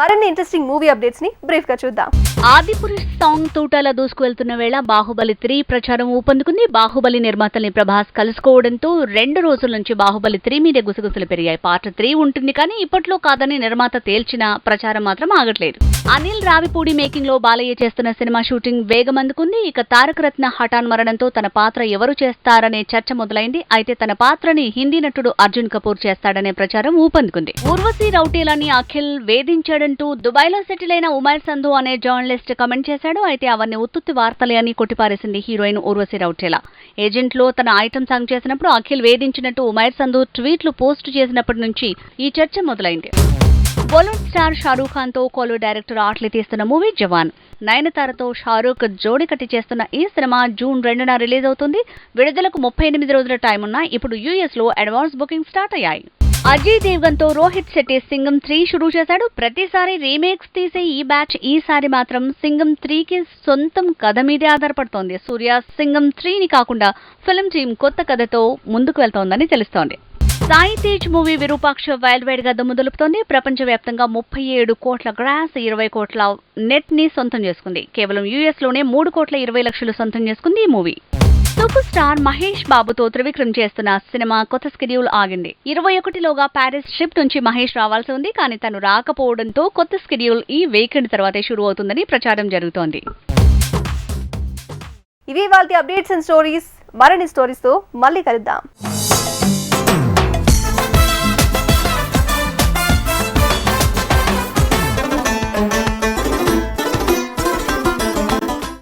మరిన్ని interesting movie అప్డేట్స్ని బ్రీఫ్గా చూద్దాం. ఆదిపురుష్ సాంగ్ తూటాల దూసుకువెళ్తున్న వేళ బాహుబలి త్రీ ప్రచారం ఊపందుకుంది. బాహుబలి నిర్మాతల్ని ప్రభాస్ కలుసుకోవడంతో రెండు రోజుల నుంచి బాహుబలి త్రీ మీద గుసగుసలు పెరిగాయి. పార్ట్ త్రీ ఉంటుంది కానీ ఇప్పట్లో కాదని నిర్మాత తేల్చిన ప్రచారం మాత్రం ఆగట్లేదు. అనిల్ రావిపూడి మేకింగ్లో బాలయ్య చేస్తున్న సినిమా షూటింగ్ వేగం అందుకుంది ఇక తారక రత్న హఠాన్ మరణంతో తన పాత్ర ఎవరు చేస్తారనే చర్చ మొదలైంది. అయితే తన పాత్రని హిందీ నటుడు అర్జున్ కపూర్ చేస్తాడనే ప్రచారం ఊపందుకుంది. ఊర్వశి రౌటేలాని అఖిల్ వేధించాడు చేశాడంటూ దుబాయ్లో సెటిల్ అయిన ఉమైర్ సంధు అనే జర్నలిస్ట్ కమెంట్ చేశాడు. అయితే అవన్నీ ఉత్తుత్తి వార్తలే అని కొట్టిపారేసింది హీరోయిన్ ఊర్వశి రౌటేలా. ఏజెంట్లో తన ఐటమ్ సాంగ్ చేసినప్పుడు అఖిల్ వేధించినట్టు ఉమైర్ సంధు ట్వీట్లు పోస్ట్ చేసినప్పటి నుంచి ఈ చర్చ మొదలైంది. బాలీవుడ్ స్టార్ షారూఖ్ ఖాన్తో కోలో డైరెక్టర్ ఆట్లీ తీస్తున్న మూవీ జవాన్. నయనతారతో షారూఖ్ జోడి కట్టి చేస్తున్న ఈ సినిమా జూన్ రెండున రిలీజ్ అవుతుంది. విడుదలకు ముప్పై ఎనిమిది రోజుల టైం ఉన్నా ఇప్పుడు యూఎస్లో అడ్వాన్స్ బుకింగ్ స్టార్ట్ అయ్యాయి. అజయ్ దేవ్గన్తో రోహిత్ శెట్టి సింగం త్రీ షురూ చేశాడు. ప్రతిసారి రీమేక్స్ తీసే ఈ బ్యాచ్ ఈసారి మాత్రం సింగం త్రీకి సొంతం కథ మీదే ఆధారపడుతోంది. సూర్య సింగం త్రీని కాకుండా ఫిల్మ్ టీం కొత్త కథతో ముందుకు వెళ్తోందని తెలుస్తోంది. సాయి తేజ్ మూవీ విరూపాక్ష వైల్డ్ వైడ్గా దమ్ము ప్రపంచవ్యాప్తంగా ముప్పై ఏడు కోట్ల గ్రాస్ ఇరవై కోట్ల నెట్ని సొంతం చేసుకుంది. కేవలం యూఎస్లోనే మూడు కోట్ల ఇరవై లక్షలు సొంతం చేసుకుంది ఈ మూవీ. సూపర్ స్టార్ మహేష్ బాబుతో త్రివిక్రమ్ చేస్తున్న సినిమా కొత్త స్కెడ్యూల్ ఆగింది. ఇరవై ఒకటిలోగా ప్యారిస్ ట్రిప్ నుంచి మహేష్ రావాల్సి ఉంది కానీ తను రాకపోవడంతో కొత్త స్కెడ్యూల్ ఈ వీకెండ్ తర్వాతే షురూ అవుతుందని ప్రచారం జరుగుతోంది. ఇవి వాళ్ళ అప్డేట్స్ అండ్ స్టోరీస్. మరిన్ని స్టోరీస్తో మళ్ళీ కలుద్దాం.